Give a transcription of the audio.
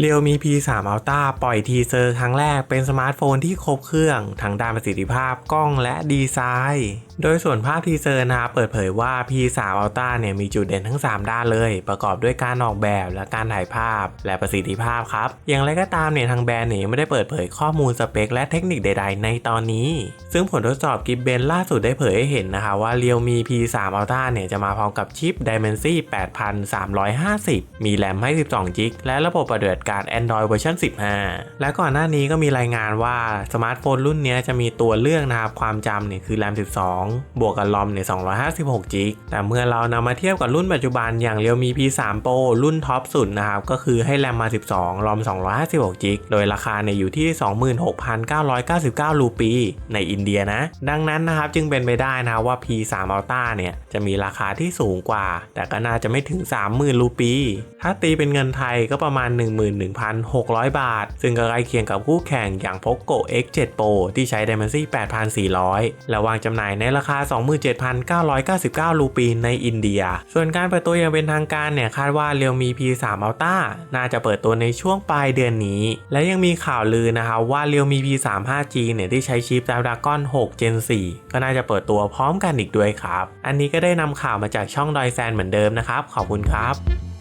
เรียวมี P3 Ultra ปล่อยทีเซอร์ครั้งแรกเป็นสมาร์ทโฟนที่ครบเครื่องทั้งด้านประสิทธิภาพกล้องและดีไซน์ โดยส่วนภาพทีเซอร์นะครับเปิดเผยว่า P3 Ultra เนี่ยมีจุดเด่นทั้ง 3 ด้านเลย ประกอบด้วยการออกแบบและการถ่ายภาพและประสิทธิภาพครับ อย่างไรก็ตามเนี่ยทางแบรนด์เนี่ยไม่ได้เปิดเผยข้อมูลสเปคและเทคนิคใด ๆ ในตอนนี้ ซึ่งผลทดสอบกิฟเบนล่าสุดได้เผยให้เห็นนะคะว่า Realme P3 Ultra เนี่ยจะมาพร้อมกับชิป Dimensity 8350 มีแรมให้ 12 g b และระบบปฏิบัติการ Android เวอร์ชัน15 และก่อนหน้านี้ก็มีรายงานว่าสมาร์ทโฟนรุ่นนี้จะมีตัวเลือกนะครับความจำเนี่ยคือแรม12 บวกกับลอมเนี่ย256 g b แต่เมื่อเรานำมาเทียบกับรุ่นปัจจุบันอย่าง Realme P3 Pro รุ่นท็อปสุดนะครับก็คือให้แรมมา 12ลอม256 g b โดยราคาเนี่ยอยู่ที่ 26,999 รูปี ในอินเดียนะ ดังนั้นนะครับจึงเป็นไปได้นะว่า P3 Ultra เนี่ยจะมีราคาที่สูงกว่า แต่ก็น่าจะไม่ถึง 30,000 รูปี ถ้าตีเป็นเงินไทยก็ประมาณ11,600 บาท ซึ่งก็ใกล้เคียงกับคู่แข่งอย่าง Poco X7 Pro ที่ใช้ Dimensity 8,400 และวางจำหน่ายในราคา 27,999 รูปีในอินเดีย ส่วนการเปิดตัวอย่างเป็นทางการเนี่ยคาดว่า Realme P3 Ultra น่าจะเปิดตัวในช่วงปลายเดือนนี้ และยังมีข่าวลือนะคะว่า Realme P3 5G เนี่ยที่ใช้ชิป Snapdragon 6 Gen 4 ก็น่าจะเปิดตัวพร้อมกันอีกด้วยครับ อันนี้ก็ได้นำข่าวมาจากช่องดอยแซนเหมือนเดิมนะครับ ขอบคุณครับ